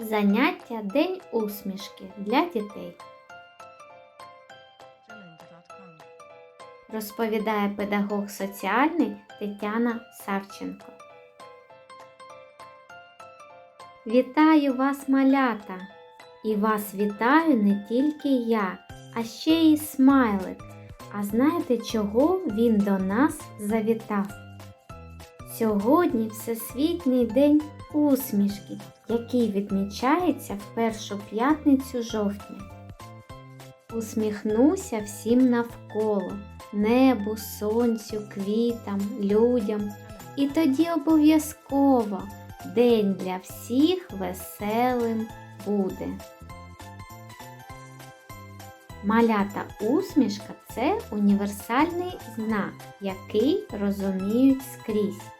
Заняття День усмішки для дітей. Розповідає педагог соціальний Тетяна Савченко. Вітаю вас, малята! І вас вітаю не тільки я, а ще й смайлик. А знаєте, чого він до нас завітав? Сьогодні Всесвітній день усмішки, який відмічається в першу п'ятницю жовтня. Усміхнуся всім навколо, небу, сонцю, квітам, людям. І тоді обов'язково день для всіх веселим буде. Малята усмішка це універсальний знак, який розуміють скрізь.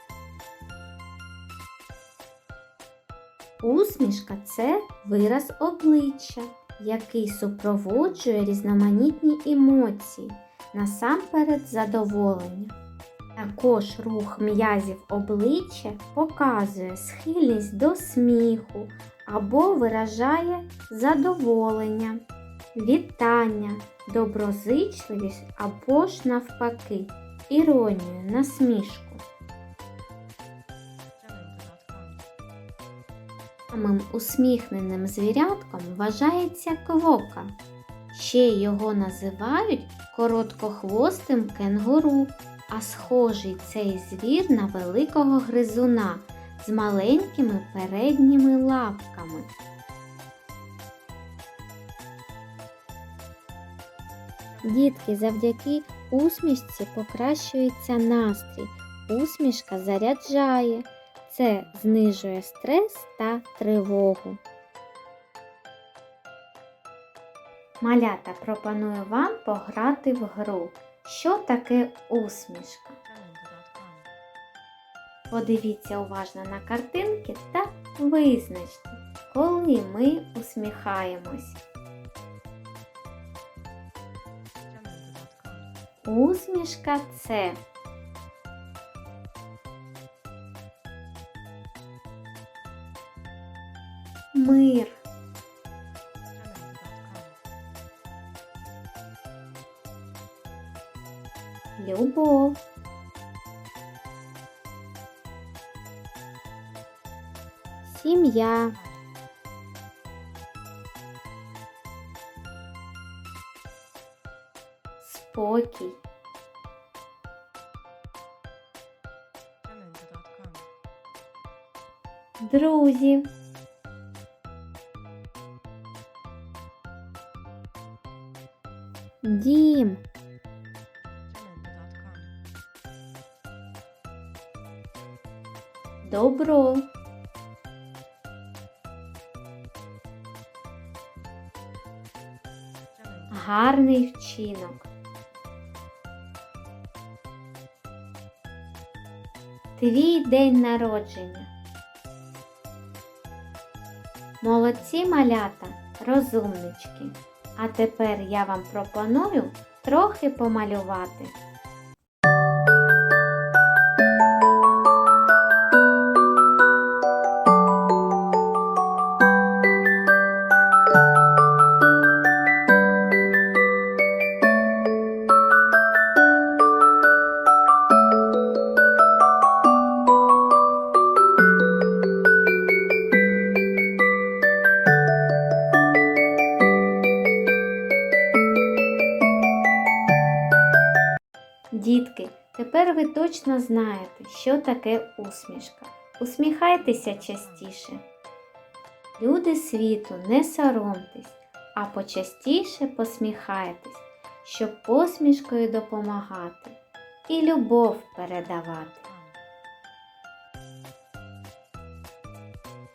Усмішка це вираз обличчя, який супроводжує різноманітні емоції, насамперед задоволення. Також рух м'язів обличчя показує схильність до сміху або виражає задоволення, вітання, доброзичливість або ж навпаки, іронію, насмішку. Самим усміхненим звірятком вважається квока. Ще його називають короткохвостим кенгуру, а схожий цей звір на великого гризуна з маленькими передніми лапками. Дітки, завдяки усмішці покращується настрій. Усмішка заряджає. Це знижує стрес та тривогу. Малята пропоную вам пограти в гру. Що таке усмішка? Подивіться уважно на картинки та визначте, коли ми усміхаємось. Усмішка це мир, Germany.com. любов, сім'я, спокій, Germany.com. друзі, дім, добро, гарний вчинок. Твій день народження. Молодці малята, розумнички. А тепер я вам пропоную трохи помалювати. Дітки, тепер ви точно знаєте, що таке усмішка. Усміхайтеся частіше. Люди світу, не соромтесь, а почастіше посміхайтесь, щоб посмішкою допомагати і любов передавати.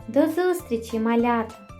До зустрічі, малята!